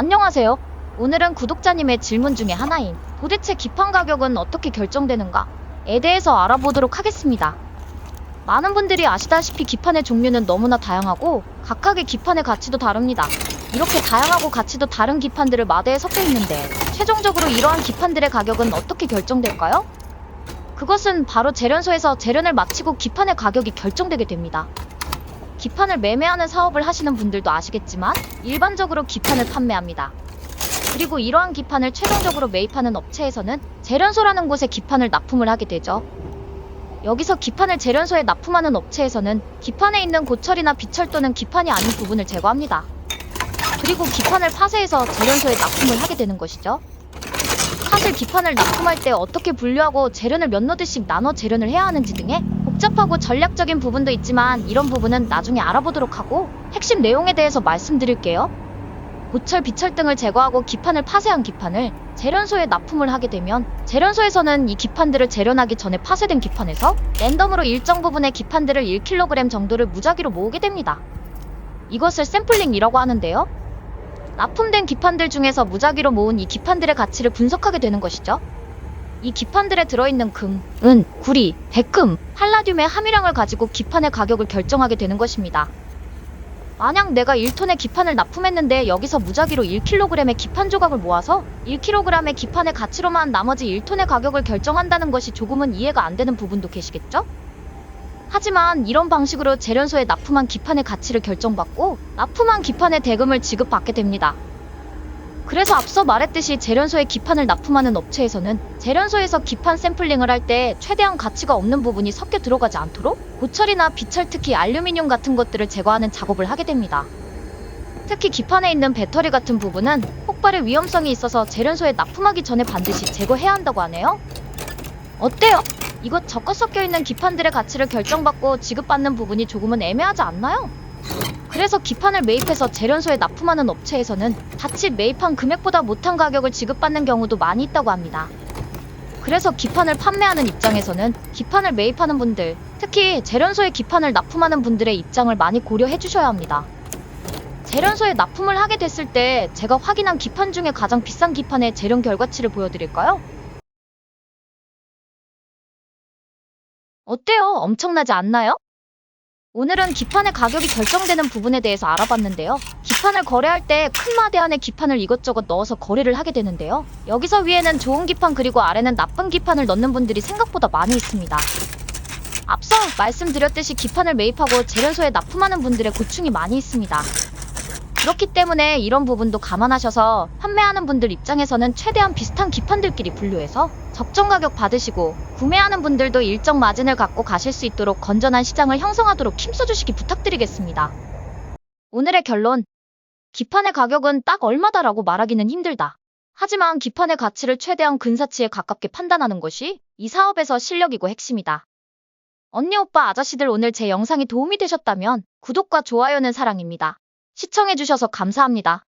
안녕하세요. 오늘은 구독자님의 질문 중에 하나인 도대체 기판 가격은 어떻게 결정되는가에 대해서 알아보도록 하겠습니다. 많은 분들이 아시다시피 기판의 종류는 너무나 다양하고 각각의 기판의 가치도 다릅니다. 이렇게 다양하고 가치도 다른 기판들을 마대에 섞여 있는데 최종적으로 이러한 기판들의 가격은 어떻게 결정될까요? 그것은 바로 재련소에서 재련을 마치고 기판의 가격이 결정되게 됩니다. 기판을 매매하는 사업을 하시는 분들도 아시겠지만 일반적으로 기판을 판매합니다. 그리고 이러한 기판을 최종적으로 매입하는 업체에서는 재련소라는 곳에 기판을 납품을 하게 되죠. 여기서 기판을 재련소에 납품하는 업체에서는 기판에 있는 고철이나 비철 또는 기판이 아닌 부분을 제거합니다. 그리고 기판을 파쇄해서 재련소에 납품을 하게 되는 것이죠. 사실 기판을 납품할 때 어떻게 분류하고 재련을 몇 노드씩 나눠 재련을 해야 하는지 등의 복잡하고 전략적인 부분도 있지만 이런 부분은 나중에 알아보도록 하고 핵심 내용에 대해서 말씀드릴게요. 고철, 비철 등을 제거하고 기판을 파쇄한 기판을 재련소에 납품을 하게 되면 재련소에서는 이 기판들을 재련하기 전에 파쇄된 기판에서 랜덤으로 일정 부분의 기판들을 1kg 정도를 무작위로 모으게 됩니다. 이것을 샘플링이라고 하는데요. 납품된 기판들 중에서 무작위로 모은 이 기판들의 가치를 분석하게 되는 것이죠. 이 기판들에 들어있는 금, 은, 구리, 백금, 팔라듐의 함유량을 가지고 기판의 가격을 결정하게 되는 것입니다. 만약 내가 1톤의 기판을 납품했는데 여기서 무작위로 1kg의 기판 조각을 모아서 1kg의 기판의 가치로만 나머지 1톤의 가격을 결정한다는 것이 조금은 이해가 안 되는 부분도 계시겠죠? 하지만 이런 방식으로 재련소에 납품한 기판의 가치를 결정받고 납품한 기판의 대금을 지급받게 됩니다. 그래서 앞서 말했듯이 재련소에 기판을 납품하는 업체에서는 재련소에서 기판 샘플링을 할 때 최대한 가치가 없는 부분이 섞여 들어가지 않도록 고철이나 비철 특히 알루미늄 같은 것들을 제거하는 작업을 하게 됩니다. 특히 기판에 있는 배터리 같은 부분은 폭발의 위험성이 있어서 재련소에 납품하기 전에 반드시 제거해야 한다고 하네요. 어때요? 이것 저것 섞여 있는 기판들의 가치를 결정받고 지급받는 부분이 조금은 애매하지 않나요? 그래서 기판을 매입해서 재련소에 납품하는 업체에서는 자칫 매입한 금액보다 못한 가격을 지급받는 경우도 많이 있다고 합니다. 그래서 기판을 판매하는 입장에서는 기판을 매입하는 분들, 특히 재련소에 기판을 납품하는 분들의 입장을 많이 고려해 주셔야 합니다. 재련소에 납품을 하게 됐을 때 제가 확인한 기판 중에 가장 비싼 기판의 재련 결과치를 보여드릴까요? 어때요? 엄청나지 않나요? 오늘은 기판의 가격이 결정되는 부분에 대해서 알아봤는데요. 기판을 거래할 때 큰 마대 안에 기판을 이것저것 넣어서 거래를 하게 되는데요. 여기서 위에는 좋은 기판 그리고 아래는 나쁜 기판을 넣는 분들이 생각보다 많이 있습니다. 앞서 말씀드렸듯이 기판을 매입하고 재련소에 납품하는 분들의 고충이 많이 있습니다. 그렇기 때문에 이런 부분도 감안하셔서 판매하는 분들 입장에서는 최대한 비슷한 기판들끼리 분류해서 적정 가격 받으시고 구매하는 분들도 일정 마진을 갖고 가실 수 있도록 건전한 시장을 형성하도록 힘써주시기 부탁드리겠습니다. 오늘의 결론. 기판의 가격은 딱 얼마다라고 말하기는 힘들다. 하지만 기판의 가치를 최대한 근사치에 가깝게 판단하는 것이 이 사업에서 실력이고 핵심이다. 언니 오빠 아저씨들 오늘 제 영상이 도움이 되셨다면 구독과 좋아요는 사랑입니다. 시청해주셔서 감사합니다.